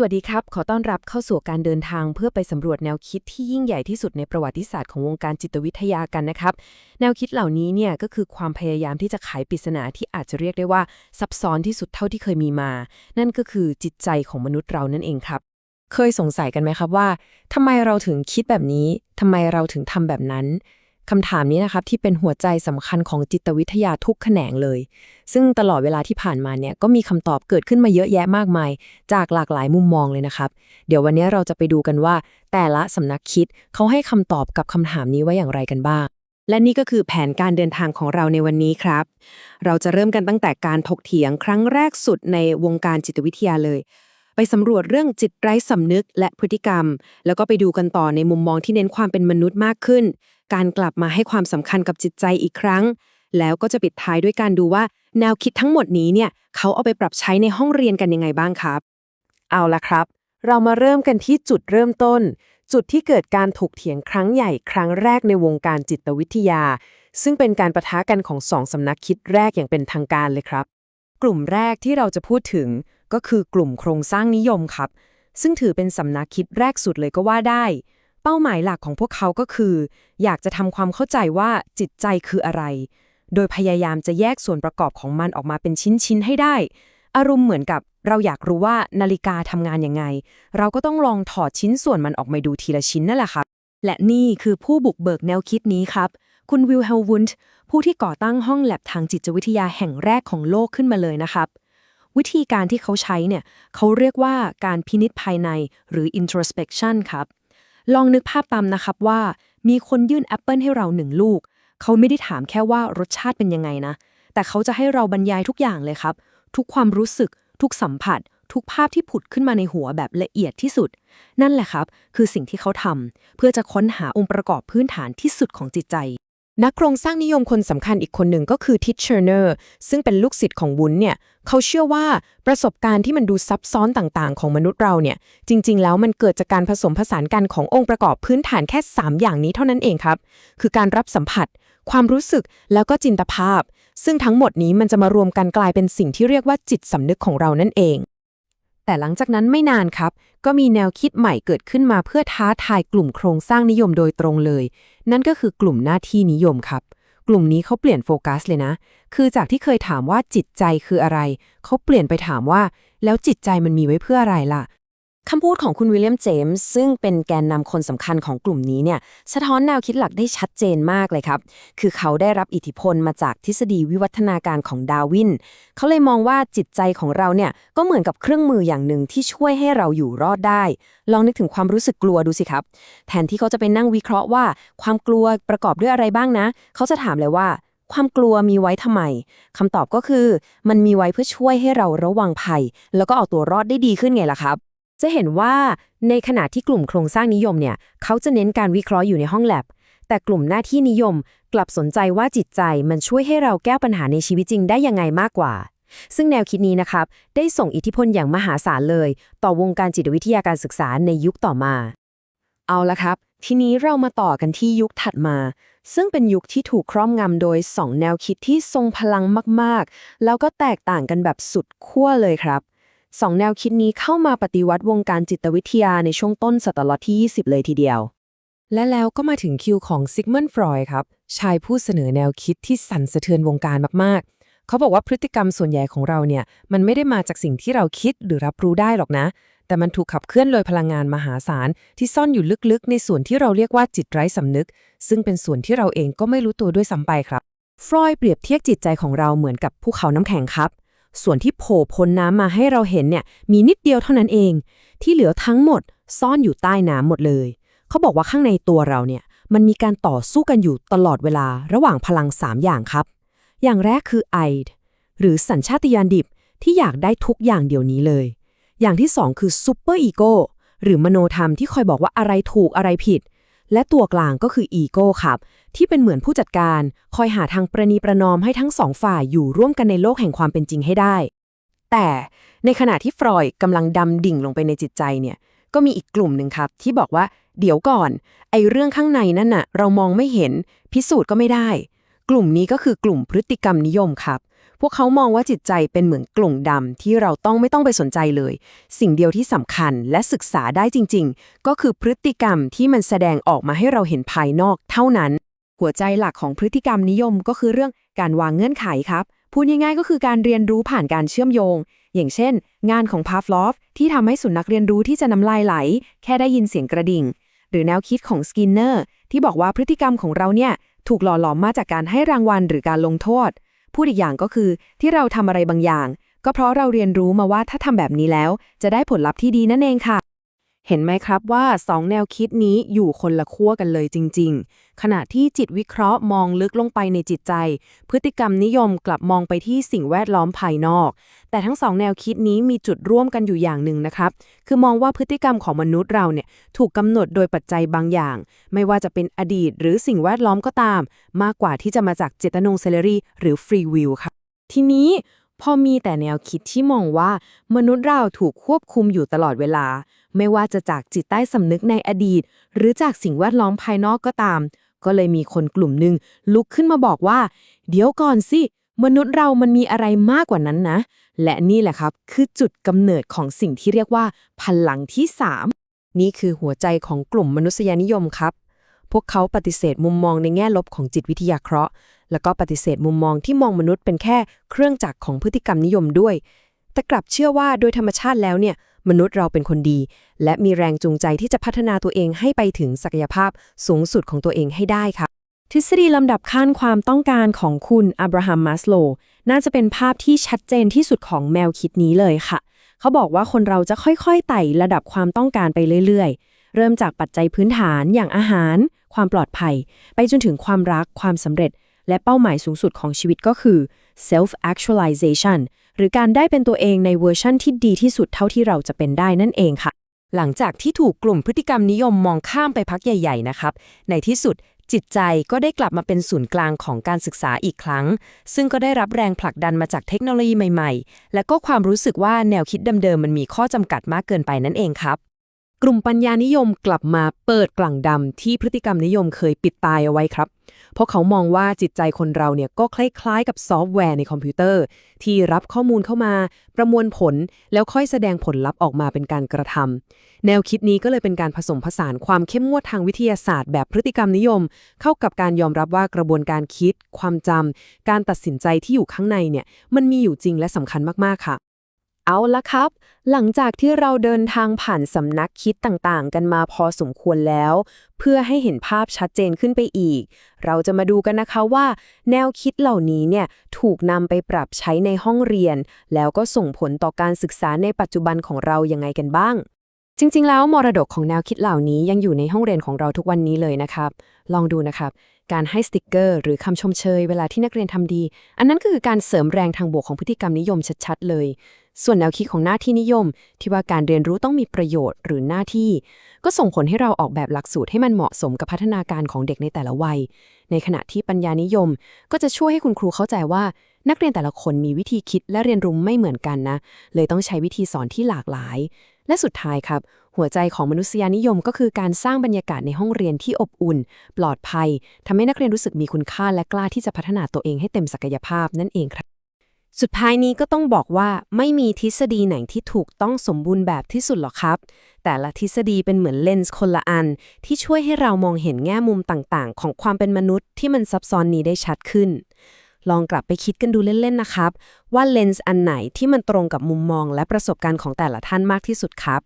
สวัสดีครับ ขอต้อนรับเข้าสู่การเดินทางเพื่อไปสำรวจแนวคิดที่ยิ่งใหญ่ที่สุดในประวัติศาสตร์ของวงการจิตวิทยากันนะครับ แนวคิดเหล่านี้เนี่ยก็คือความพยายามที่จะไขปริศนาที่อาจจะเรียกได้ว่าซับซ้อนที่สุดเท่าที่เคยมีมา นั่นก็คือจิตใจของมนุษย์เรานั่นเองครับ เคยสงสัยกันไหมครับว่าทำไมเราถึงคิดแบบนี้ทำไมเราถึงทำแบบนั้น คำถามนี้นะครับที่เป็นหัวใจสำคัญของจิตวิทยาทุกแขนงเลย ซึ่งตลอดเวลาที่ผ่านมาเนี่ยก็มีคำตอบเกิดขึ้นมาเยอะแยะมากมาย จากหลากหลายมุมมองเลยนะครับ เดี๋ยววันนี้เราจะไปดูกันว่า แต่ละสำนักคิดเขาให้คำตอบกับคำถามนี้ไว้อย่างไรกันบ้าง และนี่ก็คือแผนการเดินทางของเราในวันนี้ครับ เราจะเริ่มกันตั้งแต่การถกเถียงครั้งแรกสุดในวงการจิตวิทยาเลยไปสำรวจเรื่องจิตไร้สำนึกและพฤติกรรม แล้วก็ไปดูกันต่อในมุมมองที่เน้นความเป็นมนุษย์มากขึ้น การกลับมาให้ความสำคัญกับจิตใจอีกครั้ง แล้วก็จะปิดท้ายด้วยการดูว่า แนวคิดทั้งหมดนี้เนี่ยเขาเอาไปปรับใช้ในห้องเรียนกันยังไงบ้างครับ เอาละครับ เรามาเริ่มกันที่จุดเริ่มต้น จุดที่เกิดการถกเถียงครั้งใหญ่ครั้งแรกในวงการจิตวิทยา ซึ่งเป็นการประทะกันของสองสำนักคิดแรกอย่างเป็นทางการเลยครับ กลุ่มแรกที่เราจะพูดถึงก็คือกลุ่มโครงสร้างนิยมครับ ซึ่งถือเป็นสำนักคิดแรกสุดเลยก็ว่าได้ ป้าหมายหลักของพวกเขาก็คือ อยากจะทำความเข้าใจว่าจิตใจคืออะไร โดยพยายามจะแยกส่วนประกอบของมันออกมาเป็นชิ้นๆให้ได้ อารมณ์เหมือนกับเราอยากรู้ว่านาฬิกาทำงานยังไง เราก็ต้องลองถอดชิ้นส่วนมันออกมาดูทีละชิ้นนั่นแหละครับ และนี่คือผู้บุกเบิกแนวคิดนี้ครับ คุณวิลเฮลวุนด์ผู้ที่ก่อตั้งห้องแลบทางจิตวิทยาแห่งแรกของโลกขึ้นมาเลยนะครับวิธีการที่เขาใช้เนี่ยเขาเรียกว่าการพินิษภายในหรือ introspection ครับ ลองนึกภาพตามนะครับว่า มีคนยื่นแอปเปิลให้เราหนึ่งลูก เขาไม่ได้ถามแค่ว่ารสชาติเป็นยังไงนะ แต่เขาจะให้เราบรรยายทุกอย่างเลยครับ ทุกความรู้สึก ทุกสัมผัส ทุกภาพที่ผุดขึ้นมาในหัวแบบละเอียดที่สุด นั่นแหละครับ คือสิ่งที่เขาทำเพื่อจะค้นหาองค์ประกอบพื้นฐานที่สุดของจิตใจ นักโครงสร้างนิยมคนสำคัญอีกคนหนึ่งก็คือทิชเชอร์เนอร์ซึ่งเป็นลูกศิษย์ของวุ้นเนี่ยเขาเชื่อว่าประสบการณ์ที่มันดูซับซ้อนต่างๆ ของมนุษย์เราเนี่ยจริง ๆ แล้วมันเกิดจากการผสมผสานกันขององค์ประกอบพื้นฐานแค่ 3 อย่างนี้เท่านั้นเองครับ คือการรับสัมผัส ความรู้สึกแล้วก็จินตภาพ ซึ่งทั้งหมดนี้มันจะมารวมกันกลายเป็นสิ่งที่เรียกว่าจิตสำนึกของเรานั่นเอง แต่หลังจากนั้นไม่นานครับ ก็มีแนวคิดใหม่เกิดขึ้นมาเพื่อท้าทายกลุ่มโครงสร้างนิยมโดยตรงเลย นั่นก็คือกลุ่มหน้าที่นิยมครับ กลุ่มนี้เขาเปลี่ยนโฟกัสเลยนะ คือจากที่เคยถามว่าจิตใจคืออะไร เขาเปลี่ยนไปถามว่า แล้วจิตใจมันมีไว้เพื่ออะไรล่ะ คำพูดของคุณวิลเลียมเจมส์ซึ่งเป็นแกนนำคนสำคัญของกลุ่มนี้เนี่ยสะท้อนแนวคิดหลักได้ชัดเจนมากเลยครับ คือเขาได้รับอิทธิพลมาจากทฤษฎีวิวัฒนาการของดาวิน เขาเลยมองว่าจิตใจของเราเนี่ยก็เหมือนกับเครื่องมืออย่างหนึ่งที่ช่วยให้เราอยู่รอดได้ ลองนึกถึงความรู้สึกกลัวดูสิครับ แทนที่เขาจะไปนั่งวิเคราะห์ว่า ความกลัวประกอบด้วยอะไรบ้างนะ เขาจะถามเลยว่าความกลัวมีไว้ทำไมคำตอบก็คือ มันมีไว้เพื่อช่วยให้เราระวังภัย แล้วก็เอาตัวรอดได้ดีขึ้นไงล่ะครับ จะเห็นว่าในขณะที่กลุ่มโครงสร้างนิยมเนี่ยเขาจะเน้นการวิเคราะห์อยู่ในห้องแลบ แต่กลุ่มหน้าที่นิยมกลับสนใจว่าจิตใจมันช่วยให้เราแก้ปัญหาในชีวิตจริงได้ยังไงมากกว่า ซึ่งแนวคิดนี้นะครับ ได้ส่งอิทธิพลอย่างมหาศาลเลย ต่อวงการจิตวิทยาการศึกษาในยุคต่อมา เอาละครับ ทีนี้เรามาต่อกันที่ยุคถัดมา ซึ่งเป็นยุคที่ถูกครอบงำโดย 2 แนวคิดที่ทรงพลังมากๆ แล้วก็แตกต่างกันแบบสุดขั้วเลยครับ สองแนวคิดนี้เข้ามาปฏิวัติวงการจิตวิทยาในช่วงต้นศตวรรษที่ 20 เลยทีเดียว และแล้วก็มาถึงคิวของซิกมันฟรอยครับ ชายผู้เสนอแนวคิดที่สั่นสะเทือนวงการมากๆ เขาบอกว่าพฤติกรรมส่วนใหญ่ของเราเนี่ย มันไม่ได้มาจากสิ่งที่เราคิดหรือรับรู้ได้หรอกนะ แต่มันถูกขับเคลื่อนโดยพลังงานมหาศาล ที่ซ่อนอยู่ลึกๆ ในส่วนที่เราเรียกว่าจิตไร้สำนึก ซึ่งเป็นส่วนที่เราเองก็ไม่รู้ตัวด้วยซ้ำไปครับ ฟรอยเปรียบเทียบจิตใจของเราเหมือนกับภูเขาน้ำแข็งครับ ส่วนที่โผล่พ้นน้ำมาให้เราเห็นเนี่ยมีนิดเดียวเท่านั้นเอง ที่เหลือทั้งหมดซ่อนอยู่ใต้น้ำหมดเลย เขาบอกว่าข้างในตัวเราเนี่ยมันมีการต่อสู้กันอยู่ตลอดเวลาระหว่างพลัง 3 อย่างครับ อย่างแรกคือ id หรือสัญชาตญาณดิบที่อยากได้ทุกอย่างเดี๋ยวนี้เลย อย่างที่ 2 คือซูเปอร์อีโกหรือมโนธรรมที่คอยบอกว่าอะไรถูกอะไรผิด และตัวกลางก็คืออีโก้ครับ ที่เป็นเหมือนผู้จัดการ คอยหาทางประนีประนอมให้ทั้งสองฝ่ายอยู่ร่วมกันในโลกแห่งความเป็นจริงให้ได้ แต่ในขณะที่ฟรอยด์กำลังดำดิ่งลงไปในจิตใจเนี่ย ก็มีอีกกลุ่มหนึ่งครับ ที่บอกว่า เดี๋ยวก่อน ไอ้เรื่องข้างในนั่นน่ะ เรามองไม่เห็น พิสูจน์ก็ไม่ได้ กลุ่มนี้ก็คือกลุ่มพฤติกรรมนิยมครับ พวกเขามองว่าจิตใจเป็นเหมือนกล่องดำที่เราต้องไม่ต้องไปสนใจเลย สิ่งเดียวที่สำคัญและศึกษาได้จริง ๆ ก็คือพฤติกรรมที่มันแสดงออกมาให้เราเห็นภายนอกเท่านั้น หัวใจหลักของพฤติกรรมนิยมก็คือเรื่องการวางเงื่อนไขครับ พูดง่ายๆก็คือการเรียนรู้ผ่านการเชื่อมโยง อย่างเช่น งานของพาฟลอฟที่ทำให้สุนัขเรียนรู้ที่จะน้ำลายไหล แค่ได้ยินเสียงกระดิ่ง หรือแนวคิดของสกินเนอร์ที่บอกว่าพฤติกรรมของเราเนี่ยถูกหล่อหลอมมาจากการให้รางวัลหรือการลงโทษ พูดอีกอย่างก็คือที่เราทำอะไรบางอย่าง ก็เพราะเราเรียนรู้มาว่าถ้าทำแบบนี้แล้ว จะได้ผลลัพธ์ที่ดีนั่นเองค่ะ เห็นไหมครับว่า 2 แนวคิดนี้อยู่คนละขั้วกันเลยจริง ๆ ขณะที่จิตวิเคราะห์มองลึกลงไปในจิตใจ พฤติกรรมนิยมกลับมองไปที่สิ่งแวดล้อมภายนอก แต่ทั้งสองแนวคิดนี้มีจุดร่วมกันอยู่อย่างหนึ่งนะครับ คือมองว่าพฤติกรรมของมนุษย์เราเนี่ยถูกกำหนดโดยปัจจัยบางอย่าง ไม่ว่าจะเป็นอดีตหรือสิ่งแวดล้อมก็ตาม มากกว่าที่จะมาจากเจตนงเซเลรีหรือฟรีวิลค่ะทีนี้พอมีแต่แนวคิดที่มองว่า มนุษย์เราถูกควบคุมอยู่ตลอดเวลาไม่ว่าจะจากจิตใต้สำนึกในอดีต หรือจากสิ่งแวดล้อมภายนอกก็ตาม ก็เลยมีคนกลุ่มหนึ่งลุกขึ้นมาบอกว่า เดี๋ยวก่อนสิ มนุษย์เรามันมีอะไรมากกว่านั้นนะ และนี่แหละครับ คือจุดกำเนิดของสิ่งที่เรียกว่า พลังที่ 3 นี่คือหัวใจของกลุ่มมนุษยนิยมครับ พวกเขาปฏิเสธมุมมองในแง่ลบของจิตวิทยาเคราะห์ แล้วก็ปฏิเสธมุมมองที่มองมนุษย์เป็นแค่เครื่องจักรของพฤติกรรมนิยมด้วยแต่กลับเชื่อว่าโดยธรรมชาติแล้วเนี่ย มนุษย์เราเป็นคนดี และมีแรงจูงใจที่จะพัฒนาตัวเองให้ไปถึงศักยภาพสูงสุดของตัวเองให้ได้ค่ะ ทฤษฎีลำดับขั้นความต้องการของคุณอับราฮัมมัสโล น่าจะเป็นภาพที่ชัดเจนที่สุดของแนวคิดนี้เลยค่ะ เขาบอกว่าคนเราจะค่อยๆไต่ระดับความต้องการไปเรื่อยๆ เริ่มจากปัจจัยพื้นฐานอย่างอาหาร ความปลอดภัย ไปจนถึงความรักความสำเร็จ และเป้าหมายสูงสุดของชีวิตก็คือ self actualization หรือการได้เป็นตัวเองในเวอร์ชั่นที่ดีที่สุดเท่าที่เราจะเป็นได้นั่นเองค่ะ หลังจากที่ถูกกลุ่มพฤติกรรมนิยมมองข้ามไปพักใหญ่ ๆ นะครับ ในที่สุดจิตใจก็ได้กลับมาเป็นศูนย์กลางของการศึกษาอีกครั้ง ซึ่งก็ได้รับแรงผลักดันมาจากเทคโนโลยีใหม่ ๆ และก็ความรู้สึกว่าแนวคิดเดิมๆมันมีข้อจำกัดมากเกินไปนั่นเองครับ กลุ่มปัญญานิยมกลับมาเปิดกลั่งดำที่พฤติกรรมนิยมเคยปิดตายเอาไว้ครับ เพราะเขามองว่าจิตใจคนเราเนี่ยก็คล้ายๆ กับซอฟต์แวร์ในคอมพิวเตอร์ ที่รับข้อมูลเข้ามา ประมวลผลแล้วค่อยแสดงผลลัพธ์ออกมาเป็นการกระทำแนวคิดนี้ก็เลยเป็นการผสมผสานความเข้มงวดทางวิทยาศาสตร์แบบพฤติกรรมนิยม เข้ากับการยอมรับว่ากระบวนการคิด ความจำการตัดสินใจที่อยู่ข้างในเนี่ยมันมีอยู่จริงและสำคัญมากๆค่ะ เอาละครับ หลังจากที่เราเดินทางผ่านสำนักคิดต่างๆ กันมาพอสมควรแล้ว เพื่อให้เห็นภาพชัดเจนขึ้นไปอีก เราจะมาดูกันนะคะว่า แนวคิดเหล่านี้เนี่ยถูกนำไปปรับใช้ในห้องเรียน แล้วก็ส่งผลต่อการศึกษาในปัจจุบันของเรายังไงกันบ้าง จริง ๆ แล้วมรดกของแนวคิดเหล่านี้ยังอยู่ในห้องเรียนของเราทุกวันนี้เลยนะครับ ลองดูนะครับ การให้สติกเกอร์ หรือคำชมเชยเวลาที่นักเรียนทำดี อันนั้นก็คือการเสริมแรงทางบวกของพฤติกรรมนิยมชัดๆเลย ส่วนแนวคิดของหน้าที่นิยม ที่ว่าการเรียนรู้ต้องมีประโยชน์หรือหน้าที่ ก็ส่งผลให้เราออกแบบหลักสูตรให้มันเหมาะสมกับพัฒนาการของเด็กในแต่ละวัย ในขณะที่ปัญญานิยม ก็จะช่วยให้คุณครูเข้าใจว่า นักเรียนแต่ละคนมีวิธีคิดและเรียนรู้ไม่เหมือนกันนะ เลยต้องใช้วิธีสอนที่หลากหลาย และสุดท้ายครับ หัวใจของมนุษยนิยมก็คือการสร้างบรรยากาศในห้องเรียนที่อบอุ่น ปลอดภัยทำให้นักเรียนรู้สึกมีคุณค่าและกล้าที่จะพัฒนาตัวเองให้เต็มศักยภาพนั่นเองครับ สุดท้ายนี้ก็ต้องบอกว่าไม่มีทฤษฎีไหนที่ถูกต้องสมบูรณ์แบบที่สุดหรอกครับ แต่ละทฤษฎีเป็นเหมือนเลนส์คนละอัน ที่ช่วยให้เรามองเห็นแง่มุมต่างๆ ของความเป็นมนุษย์ที่มันซับซ้อนนี้ได้ชัดขึ้น ลองกลับไปคิดกันดูเล่นๆนะครับ ว่าเลนส์อันไหนที่มันตรงกับมุมมองและประสบการณ์ของแต่ละท่านมากที่สุดครับ